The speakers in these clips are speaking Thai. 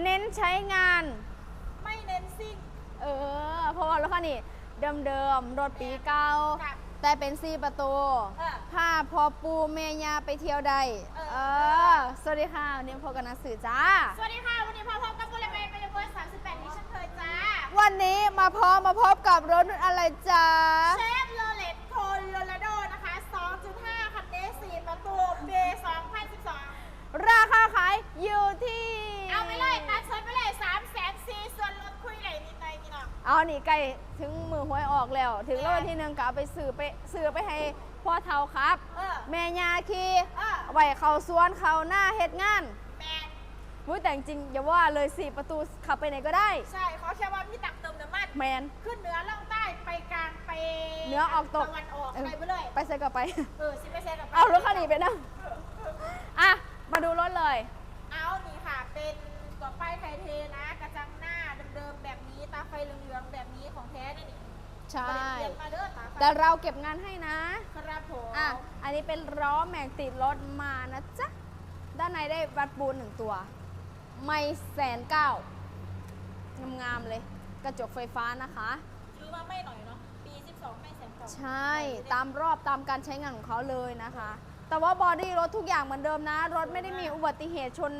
เน้นใช้งาน ไม่เน้นซิ่ง เออ เพราะว่ารถคันนี้เดิมๆ รถปีเก่า ครับแต่เป็นซีประตู เออพาพอปูเมยาไปเที่ยวได้เออ เออ สวัสดีค่ะวันนี้พบกันนักสื่อจ้า สวัสดีค่ะ วันนี้พอพบกับบุรีเมย์เป็นเบอร์38นี้เช่นเคยจ้า วันนี้มาพร้อมมาพบกับรถอะไรจ้าเชฟโรเลตโคโลราโดนะคะ 2.5 คันนี้4ประตูปี2012 ราคาขายอยู่ที่ เอาไปเลยตัดชนไปเลย3แสนสี่ส่วนลดคุยไหลนิดหน่อยพี่น้อง เอานี่ใกล้ถึงมือหวยออกแล้ว ถึงแล้ววันที่หนึ่งก็เอาไปซื้อไปซื้อไปให้พ่อเทาครับ เออ แม่ยาคีเออไว้เขาสวนเขาหน้าเฮ็ดงานแมนมุ้ยแต่จริงๆอย่าว่าเลยสี่ประตูขับไปไหนก็ได้ ใช่เขาแค่ว่าพี่ตักเติมน้ำมันแมน ขึ้นเหนือล่องใต้ไปกลางไปเหนือออกตก ตะวันออกไปไปเลยไปใส่ก็ไป เออสิไปเซ็นกับเอารถคันนี้ไปนั่งอะ มาดูรถเลย เอานี่ค่ะเป็น ไฟเหลืองๆแบบนี้ของแท้นี่นี่ใช่เปลี่ยนมาเด้อตาไฟแต่เราเก็บงานให้นะครับผมอะอันนี้เป็นล้อแม็กติดรถมานะจ๊ะ ด้านในได้วัดปูนหนึ่งตัว ไม่แสนเก้างามๆเลย กระจกไฟฟ้านะคะ ซื้อมาไม่หน่อยเนาะ ปี 12 ไม่แสนสองใช่ตามรอบตามการใช้งานของเขาเลยนะคะ แต่ว่าบอดี้รถทุกอย่างเหมือนเดิมนะ รถไม่ได้มีอุบัติเหตุชน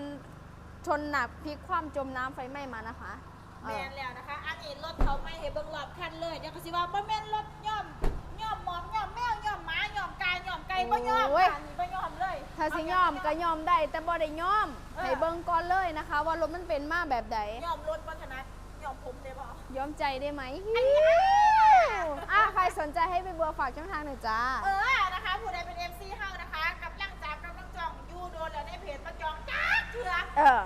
ชนหนักพลิกคว่ำจมน้ำไฟไหม้มานะคะ เอแมอนแล้วนะคะ อันนี้รถเขาไม่ให้เบิ่งรอบคันเลยเดี๋ยวก็สิว่าบ่แม่นรถย่อมย่อมหมอมย่อมแมวย่อมหมาย่อมกายย่อมไก่บ่ย่อมค่ะนี่บ่ย่อมเลยถ้าสิยอมก็ยอมได้แต่บ่ได้ยอมเออให้เบิ่งก่อนเลยนะคะ ว่ารถมันเป็นมาแบบใดย่อมรถวัฒนัทย่อมผมเลยบ่ยอมใจได้ไหมอะใครสนใจให้ไปบัวฝากช่องทางหน่อยจ้า เออนะคะ ผู้ใดเป็น MC เฮานะคะกำลังจากกำลังจองยูโดนแล้วในเพจมาจองจ้าเถื่อ เออ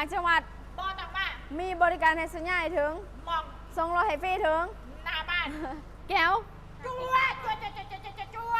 างจังหวัดบอต่างมามีบริการให้สัญญาให้ถึงมองส่งรถให้ฟรีถึงหน้าบ้าน แก้ว จวดจวดจวดจวดจวดจวดจวด